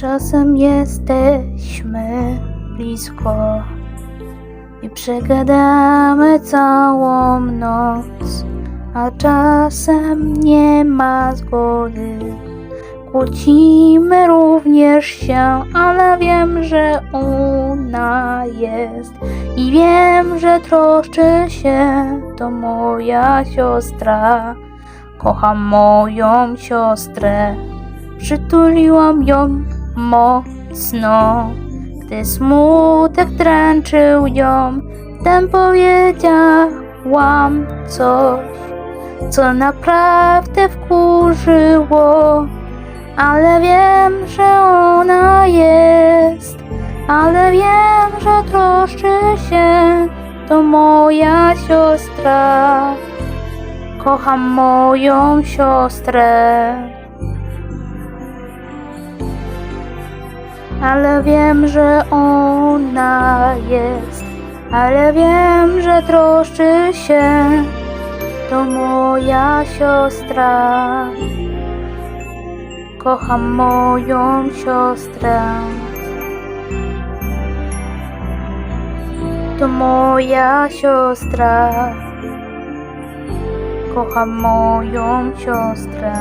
Czasem jesteśmy blisko i przegadamy całą noc, a czasem nie ma zgody. Kłócimy również się, ale wiem, że ona jest i wiem, że troszczy się. To moja siostra, kocham moją siostrę. Przytuliłam ją mocno, gdy smutek dręczył ją. Wtem powiedziałam coś, co naprawdę wkurzyło. Ale wiem, że ona jest, ale wiem, że troszczy się. To moja siostra, kocham moją siostrę. Ale wiem, że ona jest, ale wiem, że troszczy się. To moja siostra. Kocham moją siostrę. To moja siostra. Kocham moją siostrę.